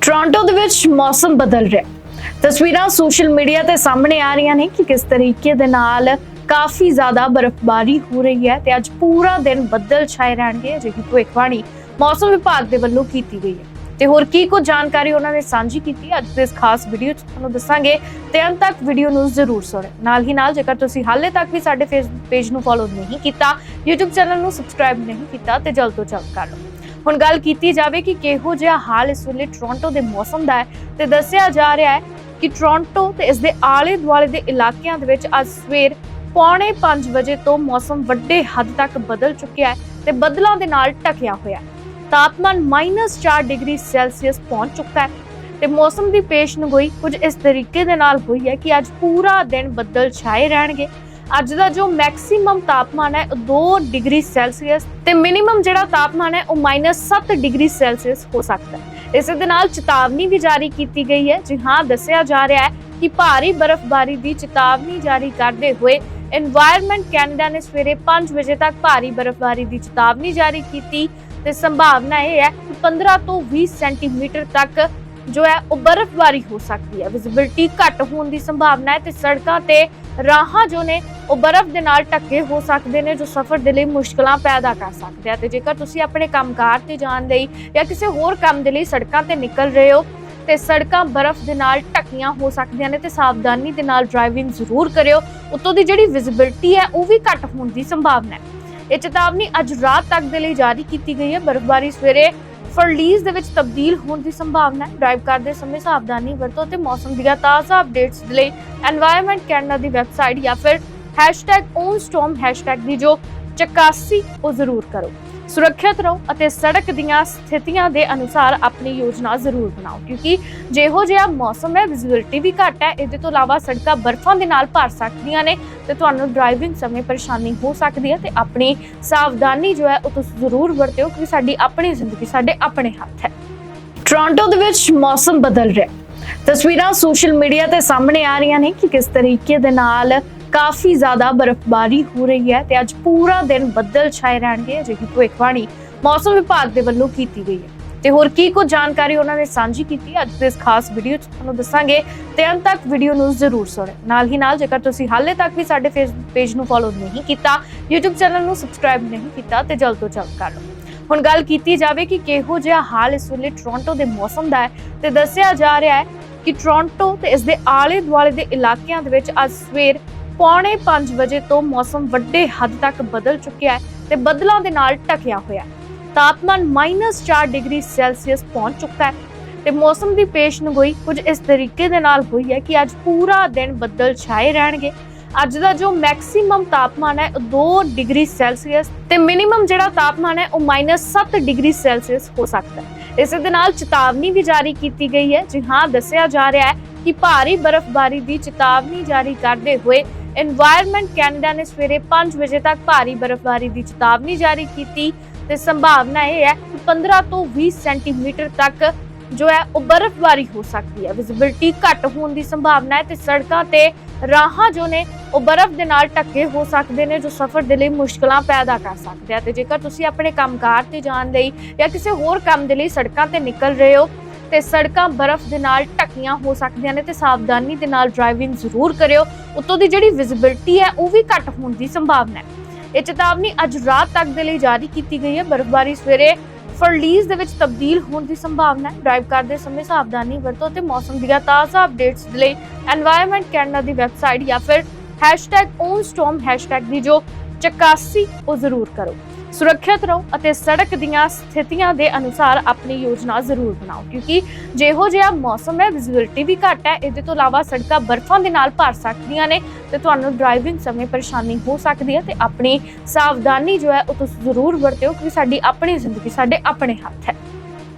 Toronto ਦੇ ਵਿੱਚ ਮੌਸਮ ਬਦਲ ਰਿਹਾ ਤਸਵੀਰਾਂ ਸੋਸ਼ਲ ਮੀਡੀਆ ਤੇ ਸਾਹਮਣੇ ਆ ਰਹੀਆਂ ਨੇ ਕਿ ਕਿਸ ਤਰੀਕੇ ਦੇ ਨਾਲ ਕਾਫੀ ਜ਼ਿਆਦਾ ਬਰਫ਼ਬਾਰੀ ਹੋ ਰਹੀ ਹੈ ਤੇ ਅੱਜ ਪੂਰਾ ਦਿਨ ਬੱਦਲ ਛਾਏ ਰਹਿਣਗੇ, ਅਜਿਹੀ ਭਵਿੱਖਬਾਣੀ ਮੌਸਮ ਵਿਭਾਗ ਦੇ ਵੱਲੋਂ ਕੀਤੀ ਗਈ ਹੈ। ਤੇ ਹੋਰ ਕੀ ਕੁਝ ਜਾਣਕਾਰੀ ਉਹਨਾਂ ਨੇ ਸਾਂਝੀ ਕੀਤੀ, ਅੱਜ ਦੇ ਇਸ ਖਾਸ ਵੀਡੀਓ 'ਚ ਤੁਹਾਨੂੰ ਦੱਸਾਂਗੇ ਤੇ ਅੰਤ ਤੱਕ ਵੀਡੀਓ ਨੂੰ ਜ਼ਰੂਰ ਸੁਣੋ। ਨਾਲ ਹੀ ਨਾਲ ਜੇਕਰ ਤੁਸੀਂ ਹਾਲੇ ਤੱਕ ਵੀ ਸਾਡੇ ਫੇਸਬੁੱਕ ਪੇਜ ਨੂੰ ਫੋਲੋ ਨਹੀਂ ਕੀਤਾ, YouTube ਚੈਨਲ ਨੂੰ ਸਬਸਕ੍ਰਾਈਬ ਨਹੀਂ ਕੀਤਾ, ਤੇ ਜਲਦ ਤੋਂ ਜਲਦ ਕਰ ਲਓ। ਹੁਣ ਗੱਲ ਕੀਤੀ ਜਾਵੇ ਕਿ ਕਿਹੋ ਜਿਹਾ ਹਾਲ ਇਸ ਵੇਲੇ ਟੋਰਾਂਟੋ ਦੇ ਮੌਸਮ ਦਾ ਹੈ ਤੇ ਦੱਸਿਆ ਜਾ ਰਿਹਾ ਹੈ ਕਿ ਟੋਰਾਂਟੋ ਤੇ ਇਸ ਦੇ ਆਲੇ ਦੁਆਲੇ ਦੇ ਇਲਾਕਿਆਂ ਦੇ ਵਿੱਚ ਅੱਜ ਸਵੇਰ ਪੌਣੇ 5 ਵਜੇ ਤੋਂ ਮੌਸਮ ਵੱਡੇ ਹੱਦ ਤੱਕ ਬਦਲ ਚੁੱਕਿਆ ਹੈ ਤੇ ਬੱਦਲਾਂ ਦੇ ਨਾਲ ਢਕਿਆ ਹੋਇਆ ਹੈ। ਤਾਪਮਾਨ -4 ਡਿਗਰੀ ਸੈਲਸੀਅਸ ਪਹੁੰਚ ਚੁੱਕਾ ਹੈ ਤੇ ਮੌਸਮ ਦੀ ਪੇਸ਼ਨਗੋਈ ਕੁਝ ਇਸ ਤਰੀਕੇ ਦੇ ਨਾਲ ਹੋਈ ਹੈ ਕਿ ਅੱਜ ਪੂਰਾ ਦਿਨ ਬੱਦਲ ਛਾਏ ਰਹਿਣਗੇ। ਅੱਜ ਦਾ ਜੋ ਮੈਕਸਿਮਮ ਤਾਪਮਾਨ ਹੈ ਉਹ 2 ਡਿਗਰੀ ਸੈਲਸੀਅਸ ਤੇ ਮਿਨੀਮਮ ਜਿਹੜਾ ਤਾਪਮਾਨ ਹੈ ਉਹ -7 ਡਿਗਰੀ ਸੈਲਸੀਅਸ ਹੋ ਸਕਦਾ ਹੈ। ਇਸੇ ਦੇ ਨਾਲ ਚੇਤਾਵਨੀ ਵੀ ਜਾਰੀ ਕੀਤੀ ਗਈ ਹੈ। ਜੀ ਹਾਂ, ਦੱਸਿਆ ਜਾ ਰਿਹਾ ਹੈ ਕਿ ਭਾਰੀ ਬਰਫ਼ਬਾਰੀ ਦੀ ਚੇਤਾਵਨੀ ਜਾਰੀ ਕਰਦੇ ਹੋਏ এনवायरमेंट ਕੈਨੇਡਾ ਨੇ ਸਵੇਰੇ 5 ਵਜੇ ਤੱਕ ਭਾਰੀ ਬਰਫ਼ਬਾਰੀ ਦੀ ਚੇਤਾਵਨੀ ਜਾਰੀ ਕੀਤੀ ਤੇ ਸੰਭਾਵਨਾ ਇਹ ਹੈ ਕਿ 15 ਤੋਂ 20 ਸੈਂਟੀਮੀਟਰ ਤੱਕ ਜੋ ਹੈ ਉਹ ਬਰਫ਼ਬਾਰੀ ਹੋ ਸਕਦੀ ਹੈ। ਵਿਜ਼ਿਬਿਲਟੀ ਘੱਟ ਹੋਣ ਦੀ ਸੰਭਾਵਨਾ ਹੈ ਤੇ ਸੜਕਾਂ ਤੇ ਰਾਹਾਂ ਜੋ ਨੇ, ਉਹ ਬਰਫ਼ ਦੇ ਨਾਲ ਢੱਕੇ ਹੋ ਸਕਦੇ ਨੇ, ਜੋ ਸਫ਼ਰ ਦੇ ਲਈ ਮੁਸ਼ਕਲਾਂ ਪੈਦਾ ਕਰ ਸਕਦੇ ਆ। ਤੇ ਜੇਕਰ ਤੁਸੀਂ ਆਪਣੇ ਕੰਮਕਾਰ ਤੇ ਜਾਣ ਲਈ ਜਾਂ ਕਿਸੇ ਹੋਰ ਕੰਮ ਦੇ ਲਈ ਸੜਕਾਂ ਤੇ ਨਿਕਲ ਰਹੇ ਹੋ, ਤੇ ਸੜਕਾਂ ਬਰਫ਼ ਦੇ ਨਾਲ ਢੱਕੀਆਂ ਹੋ ਸਕਦੀਆਂ ਨੇ, ਤੇ ਸਾਵਧਾਨੀ ਦੇ ਨਾਲ ਡਰਾਈਵਿੰਗ ਜ਼ਰੂਰ ਕਰਿਓ। ਉਤੋਂ ਦੀ ਜਿਹੜੀ ਵਿਜ਼ਿਬਿਲਟੀ ਹੈ, ਉਹ ਵੀ ਘੱਟ ਹੋਣ ਦੀ ਸੰਭਾਵਨਾ ਹੈ। ਇਹ ਚੇਤਾਵਨੀ ਅੱਜ ਰਾਤ ਤੱਕ ਦੇ ਲਈ ਜਾਰੀ ਕੀਤੀ ਗਈ ਹੈ। ਬਰਫ਼ਬਾਰੀ ਸਵੇਰੇ ਫਰਲੀਜ਼ ਦੇ ਵਿੱਚ ਤਬਦੀਲ ਹੋਣ ਦੀ ਸੰਭਾਵਨਾ ਹੈ। ਡਰਾਈਵ ਕਰਦੇ ਸਮੇਂ ਸਾਵਧਾਨੀ ਵਰਤੋ ਤੇ ਮੌਸਮ ਦੀਆਂ ਤਾਜ਼ਾ ਅਪਡੇਟਸ ਲਈ এনवायरमेंट ਕੈਨੇਡਾ ਦੀ ਵੈਬਸਾਈਟ ਜਾਂ ਫਿਰ #onstorm ਦੀ ਜੋ ਚਕਾਸੀ ਉਹ ਜ਼ਰੂਰ ਕਰੋ। ਸੁਰੱਖਿਅਤ ਰਹੋ ਅਤੇ ਸੜਕ ਦੀਆਂ ਸਥਿਤੀਆਂ ਦੇ ਅਨੁਸਾਰ ਆਪਣੀ ਯੋਜਨਾ ਜ਼ਰੂਰ ਬਣਾਓ, ਕਿਉਂਕਿ ਜਿਹੋ ਜਿਹਾ ਮੌਸਮ ਹੈ ਵਿਜ਼ਿਬਿਲਟੀ ਵੀ ਘੱਟ ਹੈ, ਇਹਦੇ ਤੋਂ ਇਲਾਵਾ ਸੜਕਾਂ ਬਰਫ਼ਾਂ ਦੇ ਨਾਲ ਭਰ ਸਕਦੀਆਂ ਨੇ ਤੇ ਤੁਹਾਨੂੰ ਡਰਾਈਵਿੰਗ ਸਮੇਂ ਪਰੇਸ਼ਾਨੀ ਹੋ ਸਕਦੀ ਹੈ ਤੇ ਆਪਣੀ ਸਾਵਧਾਨੀ ਜੋ ਹੈ ਉਹ ਤੁਸੀਂ ਜ਼ਰੂਰ ਵਰਤਿਓ ਕਿ ਸਾਡੀ ਆਪਣੀ ਜ਼ਿੰਦਗੀ ਸਾਡੇ ਆਪਣੇ ਹੱਥ ਹੈ। ਟੋਰਾਂਟੋ ਦੇ ਵਿੱਚ ਮੌਸਮ ਬਦਲ ਰਿਹਾ ਤਸਵੀਰਾਂ ਸੋਸ਼ਲ ਮੀਡੀਆ ਤੇ ਸਾਹਮਣੇ ਆ ਰਹੀਆਂ ਨੇ ਕਿ ਕਿਸ ਤਰੀਕੇ ਦੇ ਨਾਲ ਕਾਫੀ ਜ਼ਿਆਦਾ ਬਰਫ਼ਬਾਰੀ ਹੋ ਰਹੀ ਹੈ ਤੇ ਅੱਜ ਪੂਰਾ ਦਿਨ ਬੱਦਲ ਛਾਏ ਰਹਿਣਗੇ, ਅਜਿਹੀ ਭਵਿੱਖਬਾਣੀ ਮੌਸਮ ਵਿਭਾਗ ਦੇ ਵੱਲੋਂ ਕੀਤੀ ਗਈ ਹੈ। ਤੇ ਹੋਰ ਕੀ ਕੁਝ ਜਾਣਕਾਰੀ ਉਹਨਾਂ ਨੇ ਸਾਂਝੀ ਕੀਤੀ, ਅੱਜ ਦੇ ਇਸ ਖਾਸ ਵੀਡੀਓ 'ਚ ਤੁਹਾਨੂੰ ਦੱਸਾਂਗੇ ਤੇ ਅੰਤ ਤੱਕ ਵੀਡੀਓ ਨੂੰ ਜ਼ਰੂਰ ਸੁਣੋ। ਨਾਲ ਹੀ ਨਾਲ ਜੇਕਰ ਤੁਸੀਂ ਹਾਲੇ ਤੱਕ ਵੀ ਸਾਡੇ ਫੇਸਬੁੱਕ ਪੇਜ ਨੂੰ ਫੋਲੋ ਨਹੀਂ ਕੀਤਾ, YouTube ਚੈਨਲ ਨੂੰ ਸਬਸਕ੍ਰਾਈਬ ਨਹੀਂ ਕੀਤਾ ਤੇ ਜਲਦ ਤੋਂ ਜਲਦ ਕਰ ਲਓ। ਹੁਣ ਗੱਲ ਕੀਤੀ ਜਾਵੇ ਕਿ ਕਿਹੋ ਜਿਹਾ ਹਾਲ ਇਸ ਵੇਲੇ ਟੋਰਾਂਟੋ ਦੇ ਮੌਸਮ ਦਾ ਹੈ ਤੇ ਦੱਸਿਆ ਜਾ ਰਿਹਾ ਹੈ ਕਿ ਟੋਰਾਂਟੋ ਤੇ ਇਸ ਦੇ ਆਲੇ ਦੁਆਲੇ ਦੇ ਇਲਾਕਿਆਂ ਦੇ ਵਿੱਚ ਅੱਜ ਸਵੇਰ ਪੌਣੇ 5 ਵਜੇ ਤੋਂ ਮੌਸਮ ਵੱਡੇ ਹੱਦ ਤੱਕ ਬਦਲ ਚੁੱਕਿਆ ਹੈ ਤੇ ਬੱਦਲਾਂ ਦੇ ਨਾਲ ਢਕਿਆ ਹੋਇਆ ਹੈ। ਤਾਪਮਾਨ -4 ਡਿਗਰੀ ਸੈਲਸੀਅਸ ਪਹੁੰਚ ਚੁੱਕਾ ਹੈ ਤੇ ਮੌਸਮ ਦੀ ਪੇਸ਼ਨਗੋਈ ਕੁਝ ਇਸ ਤਰੀਕੇ ਦੇ ਨਾਲ ਹੋਈ ਹੈ ਕਿ ਅੱਜ ਪੂਰਾ ਦਿਨ ਬੱਦਲ ਛਾਏ ਰਹਿਣਗੇ। ਅੱਜ ਦਾ ਜੋ ਮੈਕਸਿਮਮ ਤਾਪਮਾਨ ਹੈ ਉਹ 2 ਡਿਗਰੀ ਸੈਲਸੀਅਸ ਤੇ ਮਿਨੀਮਮ ਜਿਹੜਾ ਤਾਪਮਾਨ ਹੈ ਉਹ -7 ਡਿਗਰੀ ਸੈਲਸੀਅਸ ਹੋ ਸਕਦਾ ਹੈ। ਇਸੇ ਦੇ ਨਾਲ ਚੇਤਾਵਨੀ ਵੀ ਜਾਰੀ ਕੀਤੀ ਗਈ ਹੈ। ਜੀ ਹਾਂ, ਦੱਸਿਆ ਜਾ ਰਿਹਾ ਹੈ ਕਿ ਭਾਰੀ ਬਰਫ਼ਬਾਰੀ ਦੀ ਚੇਤਾਵਨੀ ਜਾਰੀ ਕਰਦੇ ਹੋਏ এনवायरमेंट ਕੈਨੇਡਾ ਨੇ ਸਵੇਰੇ 5 ਵਜੇ ਤੱਕ ਭਾਰੀ ਬਰਫ਼ਬਾਰੀ ਦੀ ਚੇਤਾਵਨੀ ਜਾਰੀ ਕੀਤੀ ਤੇ ਸੰਭਾਵਨਾ ਇਹ ਹੈ ਕਿ 15 ਤੋਂ 20 ਸੈਂਟੀਮੀਟਰ ਤੱਕ ਜੋ ਹੈ ਉਹ ਬਰਫ਼ਬਾਰੀ ਹੋ ਸਕਦੀ ਹੈ। ਵਿਜ਼ਿਬਿਲਟੀ ਘੱਟ ਹੋਣ ਦੀ ਸੰਭਾਵਨਾ ਹੈ ਤੇ ਸੜਕਾਂ ਤੇ ਰਾਹਾਂ ਜੋ ਨੇ, ਉਹ ਬਰਫ਼ ਦੇ ਨਾਲ ਟੱਕੇ ਹੋ ਸਕਦੇ ਨੇ, ਜੋ ਸਫ਼ਰ ਦੇ ਲਈ ਮੁਸ਼ਕਲਾਂ ਪੈਦਾ ਕਰ ਸਕਦੇ ਆ। ਤੇ ਜੇਕਰ ਤੁਸੀਂ ਆਪਣੇ ਕੰਮਕਾਰ ਤੇ ਜਾਣ ਲਈ ਜਾਂ ਕਿਸੇ ਹੋਰ ਕੰਮ ਦੇ ਲਈ ਸੜਕਾਂ ਤੇ ਨਿਕਲ ਰਹੇ ਹੋ ਤੇ ਸੜਕਾਂ ਬਰਫ਼ ਦੇ ਨਾਲ ਢੱਕੀਆਂ ਹੋ ਸਕਦੀਆਂ ਨੇ ਤੇ ਸਾਵਧਾਨੀ ਦੇ ਨਾਲ ਡਰਾਈਵਿੰਗ ਜ਼ਰੂਰ ਕਰਿਓ। ਉਤੋਂ ਦੀ ਜਿਹੜੀ ਵਿਜ਼ਿਬਿਲਟੀ ਹੈ, ਉਹ ਵੀ ਘੱਟ ਹੋਣ ਦੀ ਸੰਭਾਵਨਾ ਹੈ। ਇਹ ਚੇਤਾਵਨੀ ਅੱਜ ਰਾਤ ਤੱਕ ਦੇ ਲਈ ਜਾਰੀ ਕੀਤੀ ਗਈ ਹੈ। ਬਰਫ਼ਬਾਰੀ ਸਵੇਰੇ ਫਰਲੀਜ਼ ਦੇ ਵਿੱਚ ਤਬਦੀਲ ਹੋਣ ਦੀ ਸੰਭਾਵਨਾ ਹੈ। ਡਰਾਈਵ ਕਰਦੇ ਸਮੇਂ ਸਾਵਧਾਨੀ ਵਰਤੋ ਤੇ ਮੌਸਮ ਦੀਆਂ ਤਾਜ਼ਾ ਅਪਡੇਟਸ ਲਈ এনवायरमेंट ਕੈਨੇਡਾ ਦੀ ਵੈਬਸਾਈਟ ਜਾਂ ਫਿਰ #onstorm ਹੈਸ਼ਟੈਗ ਦੀ ਜੋ ਚਕਾਸੀ, ਉਹ ਜ਼ਰੂਰ ਕਰੋ। ਸੁਰੱਖਿਅਤ ਰਹੋ ਅਤੇ ਸੜਕ ਦੀਆਂ ਸਥਿਤੀਆਂ ਦੇ ਅਨੁਸਾਰ ਆਪਣੀ ਯੋਜਨਾ ਜ਼ਰੂਰ ਬਣਾਓ, ਕਿਉਂਕਿ ਜਿਹੋ ਜਿਹਾ ਮੌਸਮ ਹੈ ਵਿਜ਼ਿਬਿਲਟੀ ਵੀ ਘੱਟ ਹੈ, ਇਹਦੇ ਤੋਂ ਇਲਾਵਾ ਸੜਕਾਂ ਬਰਫ਼ਾਂ ਦੇ ਨਾਲ ਭਰ ਸਕਦੀਆਂ ਨੇ ਤੇ ਤੁਹਾਨੂੰ ਡਰਾਈਵਿੰਗ ਸਮੇਂ ਪਰੇਸ਼ਾਨੀ ਹੋ ਸਕਦੀ ਹੈ ਤੇ ਆਪਣੀ ਸਾਵਧਾਨੀ ਜੋ ਹੈ, ਉਹ ਤੁਸੀਂ ਜ਼ਰੂਰ ਵਰਤਿਓ ਕਿ ਸਾਡੀ ਆਪਣੀ ਜ਼ਿੰਦਗੀ ਸਾਡੇ ਆਪਣੇ ਹੱਥ ਹੈ।